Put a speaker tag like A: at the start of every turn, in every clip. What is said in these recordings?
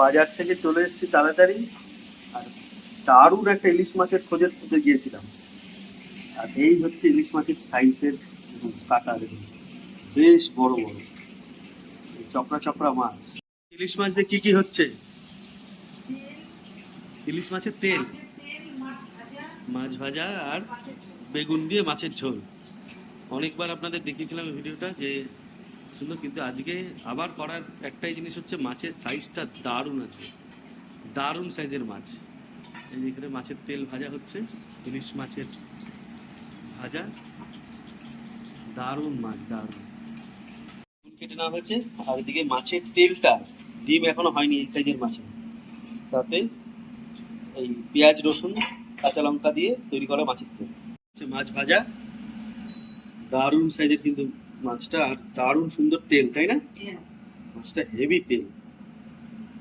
A: বাজার থেকে চলে এসেছি তাড়াতাড়ি। আর দারুণ একটা ইলিশ মাছের খোঁজের খুঁজে গিয়েছিলাম। আর এই হচ্ছে ইলিশ মাছের সাইজের কাটা বেশ বড় বড়। চপড়া চপড়া মাছ। ইলিশ মাছ দিয়ে কি কি হচ্ছে? ইলিশ মাছের তেল। মাছ ভাজা আর বেগুন দিয়ে মাছের ঝোল। অনেকবার আপনাদের দেখিয়েছিলাম ভিডিওটা যে সুন্দর কিন্তু আজকে আবার করার একটাই জিনিস হচ্ছে মাছের সাইজটা দারুণ আছে। দারুণ সাইজের মাছ। এই যে এখানে মাছের তেল ভাজা হচ্ছে, ইলিশ মাছের ভাজা। দারুণ মাছ, দারুণ। কেটে নেওয়া হয়েছে, আর এদিকে মাছের তেলটা, ডিম এখনও হয়নি এই সাইজের মাছে। তাতে এই পেঁয়াজ, রসুন, কাঁচা লঙ্কা দিয়ে তৈরি করা মাছের তেল। মাছ ভাজা। দারুণ সাইজের কিন্তু মাছটা আর দারুণ সুন্দর তেল তাই না? মাছটা হেভি তেল।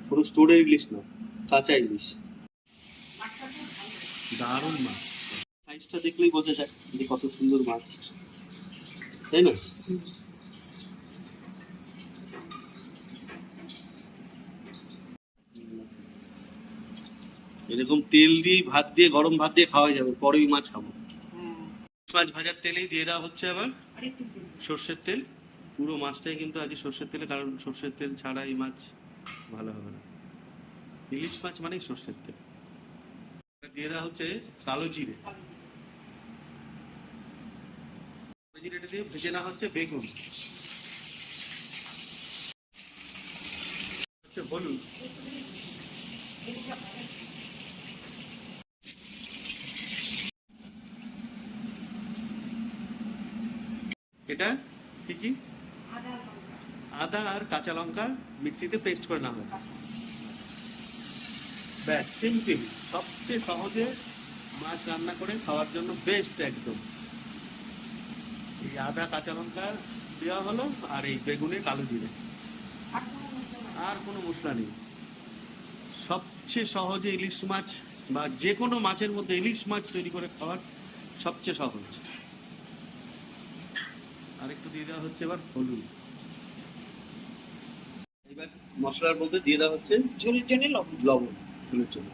A: কোনো স্টোরের ইলিশ না কাঁচা ইলিশ। দারুণ মাছ। সাইজটা দেখলেই বোঝা যায় যে কত সুন্দর মাছ। তাই না? এরকম তেল দিয়ে ভাত দিয়ে গরম ভাত দিয়ে খাওয়া যাবে পরেই মাছ খাব। মাছ ভাজার তেলেই দিয়ে দেওয়া হচ্ছে আবার? সর্ষের তেল। পুরো মাছটাই কিন্তু আজকে সর্ষের তেলে, কারণ সর্ষের তেল ছাড়া এই মাছ ভালো হবে না। ইলিশ মাছ মানে সর্ষের তেল। দিয়ে হচ্ছে কালো জিরে। কালো জিরেটা দিয়ে ভেজে নেওয়া হচ্ছে বেগুন। হলুদ। এটা কি কি? আদা আর কাঁচা লঙ্কা মিক্সিতে পেস্ট করে নেওয়া ব্যাস সিম্পল সবচেয়ে সহজে মাছ রান্না করে খাওয়ার জন্য বেস্ট একদম। এই আদা, কাঁচা লঙ্কা দেওয়া হলো আর এই বেগুনে কালো জিরে। আর কোনো মশলা নেই। সবচেয়ে সহজে ইলিশ মাছ বা যে কোনো মাছের মধ্যে ইলিশ মাছ তৈরি করে খাওয়ার সবচেয়ে সহজ। আর একটু দিয়ে দেওয়া হচ্ছে এবার হলুদ। এবার মশলার মধ্যে দিয়ে দেওয়া হচ্ছে
B: ঝোলের জন্য লবণ।
A: লবণ ঝোলের জন্য।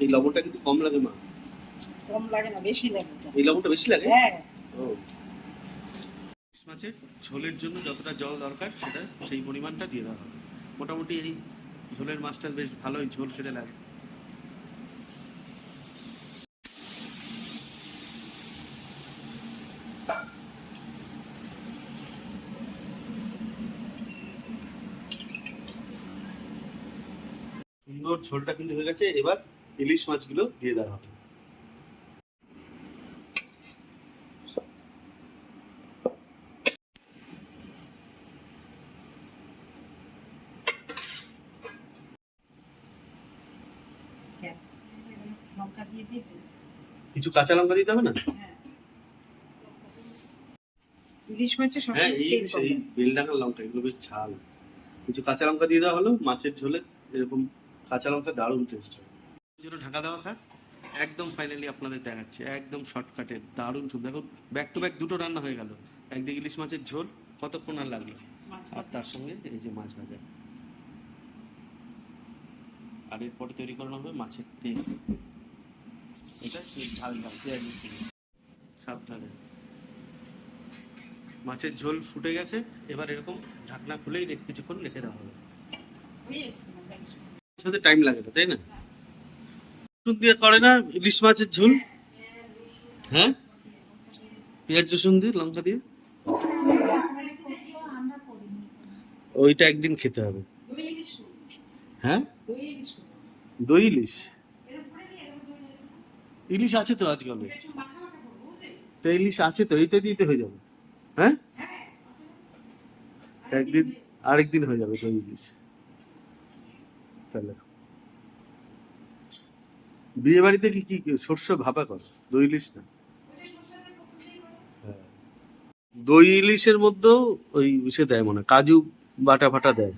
A: এই লবণটা কিন্তু কম লাগে মা।
B: কম লাগে না বেশি লাগে।
A: এই লবণটা বেশি লাগে?
B: হ্যাঁ।
A: ও। মাছের ঝোলের জন্য যতটা জল দরকার সেটা সেই পরিমাণটা দিয়ে দেওয়া হবে। মোটামুটি এই ঝোলের মাছটা বেশ ভালোই ঝোল খেতে লাগে। সুন্দর ঝোলটা কিন্তু হয়ে গেছে এবার ইলিশ মাছগুলো দিয়ে দেওয়া হবে।
B: দিয়ে
A: কিছু কাঁচা লঙ্কা দিতে হবে না?
B: হ্যাঁ। ইলিশ মাছের
A: হ্যাঁ এই সেই বেলডাঙ্গার লঙ্কা এগুলো বেশ ঝাল। কিছু কাঁচা লঙ্কা দিয়ে দেওয়া হলো মাছের ঝোলে এরকম কাঁচা লঙ্কা দারুণ টেস্ট হয়। জন্য ঢাকা দেওয়া থাক একদম ফাইনালি আপনাদের দেখাচ্ছে একদম শর্টকাটে দারুণ সুন্দর দেখুন ব্যাক টু ব্যাক দুটো রান্না হয়ে গেল। একদিকে ইলিশ মাছের ঝোল কতক্ষণ আর লাগল? আর তার সঙ্গে এই যে মাছ ভাজা। আর এরপরে তৈরি করানো হবে মাছের তেল। এটা ঝাল ঝাল সাবধানে। মাছের ঝোল ফুটে গেছে এবার এরকম ঢাকনা খুলেই কিছুক্ষণ রেখে দেওয়া হবে। সাথে টাইম লাগে না তাই না? রসুন দিয়ে করে না ইলিশ মাছের ঝোল? হ্যাঁ? পেঁয়াজ রসুন দিয়ে লঙ্কা দিয়ে? ওইটা একদিন খেতে হবে। হ্যাঁ?
B: দই ইলিশ।
A: ইলিশ আছে তো আজকাল? তো ইলিশ আছে তো এইটা দিতে হয়ে যাবে। হ্যাঁ
B: হ্যাঁ।
A: একদিন আরেকদিন হয়ে যাবে দই ইলিশ। তাহলে। বিয়ে বাড়িতে কি কি শস্য ভাপা কর? দই ইলিশ না? হ্যাঁ। দই ইলিশের মধ্যেও ওই ইসে দেয় মনে কাজু বাটা ফাটা দেয়।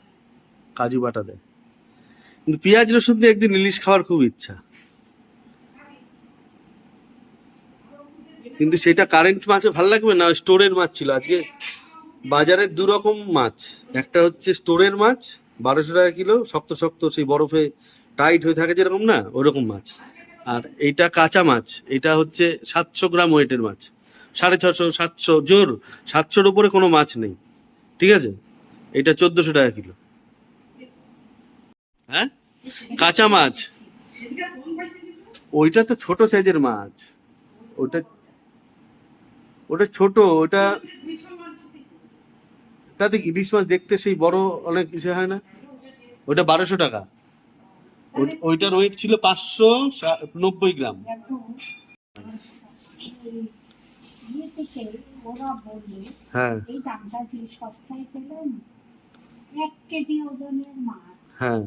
A: কাজু বাটা দেয়। কিন্তু পেঁয়াজ, রসুন দিয়ে একদিন ইলিশ খাওয়ার খুব ইচ্ছা। কিন্তু সেটা কারেন্ট মাছে ভালো লাগবে না? স্টোরের মাছ ছিল। আজকে বাজারে দু রকম মাছ। একটা হচ্ছে স্টোরের মাছ বারোশো টাকা কিলো, শক্ত শক্ত সেই বরফে টাইট হয়ে থাকে যেরকম না ওরকম মাছ। আর এইটা কাঁচা মাছ, এটা হচ্ছে সাতশো গ্রাম ওয়েটের মাছ। সাড়ে ছশো সাতশো, জোর, সাতশোর উপরে কোনো মাছ নেই। ঠিক আছে? এটা চোদ্দোশো টাকা কিলো। হ্যাঁ? কাঁচা মাছ। ওইটা তো ছোট সাইজের মাছ। ওটা ওটা ছোট, ওটা তাতে ইলিশ মাছ দেখতে সেই বড় অনেক ইসে হয় না? ওটা বারোশো টাকা। ওইটার ওয়েট ছিল পাঁচশো নব্বই গ্রাম। হ্যাঁ। হ্যাঁ।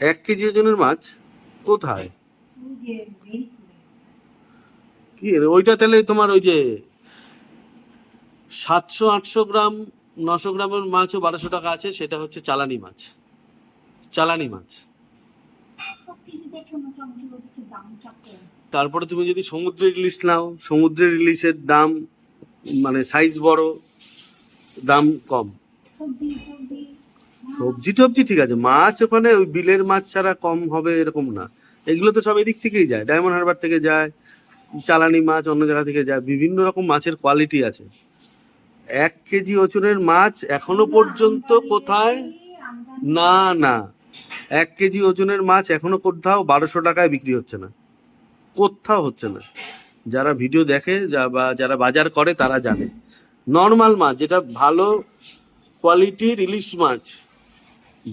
A: এক কেজি ওজনের মাছ কোথায়? কি ওইটা তাহলে তোমার ওই যে সাতশো, আটশো গ্রাম, নশো গ্রামের মাছও বারোশো টাকা আছে, সেটা হচ্ছে চালানি মাছ। চালানি মাছ। তারপরে তুমি যদি সমুদ্রের ইলিশ নাও, সমুদ্রের ইলিশের দাম মানে সাইজ বড়, দাম কম।
C: সবজি
A: টবজি ঠিক আছে, মাছ ওখানে ওই বিলের মাছ ছাড়া কম হবে এরকম না। এগুলো তো সব এদিক থেকেই যায়, ডায়মন্ড হারবার থেকে যায়, চালানি মাছ অন্য জায়গা থেকে যায়, বিভিন্ন রকম মাছের কোয়ালিটি আছে। এক কেজি ওজনের মাছ এখনও পর্যন্ত কোথায়? না না। এক কেজি ওজনের মাছ এখনও কোথাও বারোশো টাকায় বিক্রি হচ্ছে না। কোথাও হচ্ছে না। যারা ভিডিও দেখে, যা বা যারা বাজার করে, তারা জানে। নর্মাল মাছ, যেটা ভালো কোয়ালিটির ইলিশ মাছ।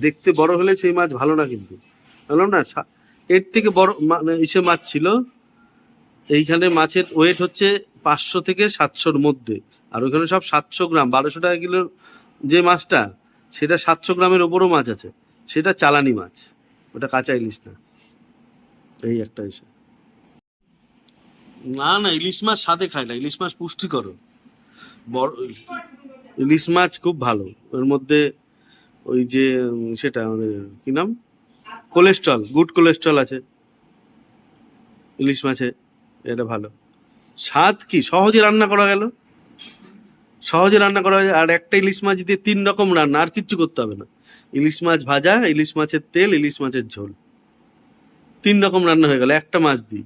A: দেখতে বড় হলে সেই মাছ ভালো না কিন্তু। ভালো না? এর থেকে বড় মানে ইসে মাছ ছিল। এইখানে মাছের ওয়েট হচ্ছে পাঁচশো থেকে সাতশোর মধ্যে। আর ওইখানে সব সাতশো গ্রাম, বারোশো টাকা কিলোর যে মাছটা, সেটা সাতশো গ্রামের ওপরও মাছ আছে। সেটা চালানি মাছ। ওটা কাঁচা ইলিশ না। এই একটা এসে। না না, ইলিশ মাছ স্বাদে খায় না। ইলিশ মাছ পুষ্টিকর। বড়, ইলিশ মাছ খুব ভালো। ওর মধ্যে ওই যে, সেটা আমাদের কি নাম? কোলেস্ট্রল, গুড কোলেস্ট্রল আছে। ইলিশ মাছে, এটা ভালো। স্বাদ কি? সহজে রান্না করা গেল? সহজে রান্না করা যায়। আর একটা ইলিশ মাছ দিয়ে তিন রকম রান্না, আর কিচ্ছু করতে হবে না। ইলিশ মাছ ভাজা, ইলিশ মাছের তেল, ইলিশ মাছের ঝোল। তিন রকম রান্না হয়ে গেল, একটা মাছ দিই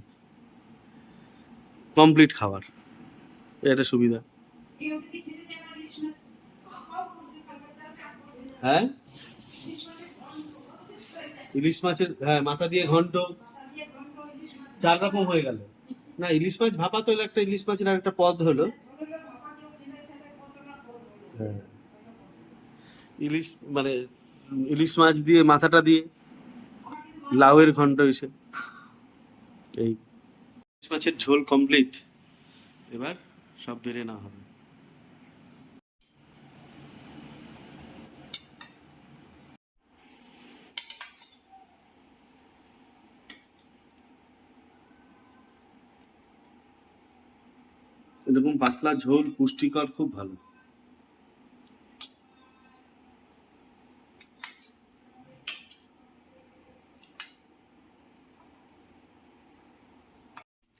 A: কমপ্লিট খাবার। এটা সুবিধা। হ্যাঁ?
B: ইলিশ মাছের
A: হ্যাঁ মাথা দিয়ে ঘন্ট। চার রকম হয়ে গেল। না, ইলিশ মাছ ভাপা তো একটা ইলিশ মাছের আর একটা পদ হলো
B: ছোটবেলা ভাপাটা দিনে খেলে কত না করব
A: হ্যাঁ ইলিশ মানে ইলিশ মাছ দিয়ে, মাথাটা দিয়ে, লাউয়ের ঘন্ট এসে। এই ইলিশ মাছের ঝোল কমপ্লিট এবার সব বেড়ে না হবে। এরকম পাতলা ঝোল পুষ্টিকর, খুব ভালো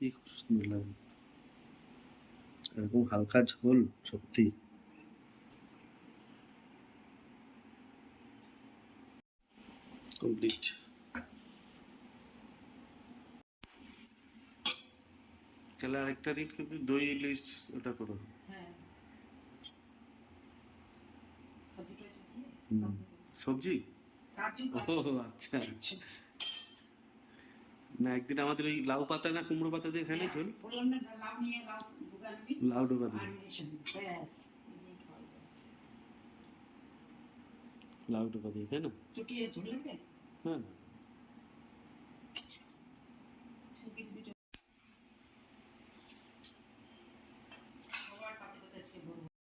A: কি সুন্দর লাগে এরকম হালকা ঝোল সত্যি। কমপ্লিট তাহলে আরেকটা দিন কিন্তু দই ইলিশ ওটা করো।
B: হ্যাঁ।
A: সবজি? ও আচ্ছা না একদিন আমাদের ওই লাউ পাতা না কুমড়ো পাতা দিয়ে খাই না ঝোল?
B: বললাম না লাউ নিয়ে লাউ ঢুকানবি
A: লাউ ডোকা
B: আর
A: দিয়ে
B: ইলিশ ব্যাস এই খাওয়া যায়।
A: লাউ ডোকা দিয়ে তাই না
B: চুকিয়ে ঝোল লাগবে
A: হ্যাঁ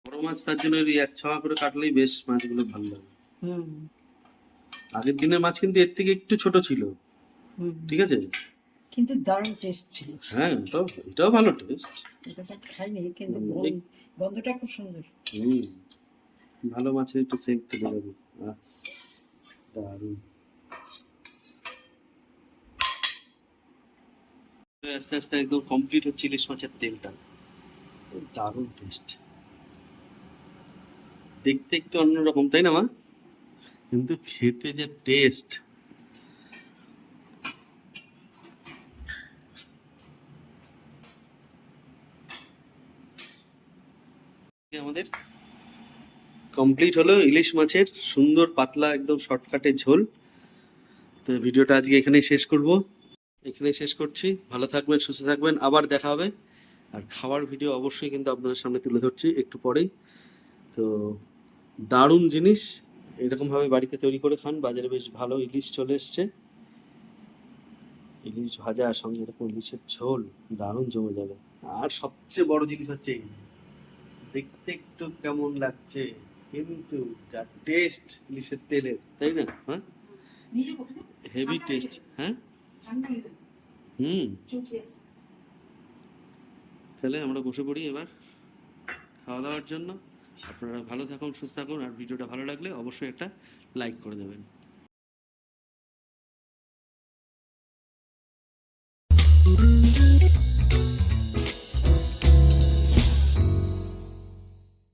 A: বড় মাছ তার জন্য ওই এক ছাওয়া করে কাটলেই বেশ মাছগুলো ভালো লাগে। আগের দিনের মাছ কিন্তু এর থেকে একটু ছোট ছিল। ঠিক আছে?
B: কিন্তু দারুণ টেস্ট ছিল।
A: হ্যাঁ এটাও এটাও ভালো টেস্ট
B: এটা তো খাইনি কিন্তু গন্ধটা খুব সুন্দর।
A: হুম ভালো মাছের একটু সেক থেকে যাবে দারুণ। আস্তে আস্তে একদম কমপ্লিট হচ্ছে ইলিশ মাছের তেলটা। দারুণ টেস্ট দেখতে একটু অন্যরকম তাই না মা? কিন্তু খেতে যে টেস্ট আমাদের কমপ্লিট হলো ইলিশ মাছের সুন্দর পাতলা একদম শর্টকাটে ঝোল। তো ভিডিওটা আজকে এখানেই শেষ করব। এখানেই শেষ করছি। ভালো থাকবেন, সুস্থ থাকবেন। আবার দেখা হবে। আর খাওয়ার ভিডিও অবশ্যই কিন্তু আপনাদের সামনে তুলে ধরছি একটু পরেই। তো দারুণ জিনিস। এরকমভাবে বাড়িতে তৈরি করে খান। বাজারে বেশ ভালো ইলিশ চলে এসছে। ইলিশ ভাজা সঙ্গে এরকম ইলিশের ঝোল দারুণ জমে যাবে। আর সবচেয়ে বড় জিনিস হচ্ছে এই। দেখতে একটু কেমন লাগছে কিন্তু যা টেস্ট ইলিশের তেলের তাই না? হ্যাঁ? হেভি টেস্ট হ্যাঁ হুম। তাহলে আমরা বসে পড়ি এবার খাওয়া দাওয়ার জন্য। আপনারা ভালো থাকুন সুস্থ থাকুন আর ভিডিওটা ভালো লাগলে অবশ্যই একটা লাইক করে দেবেন।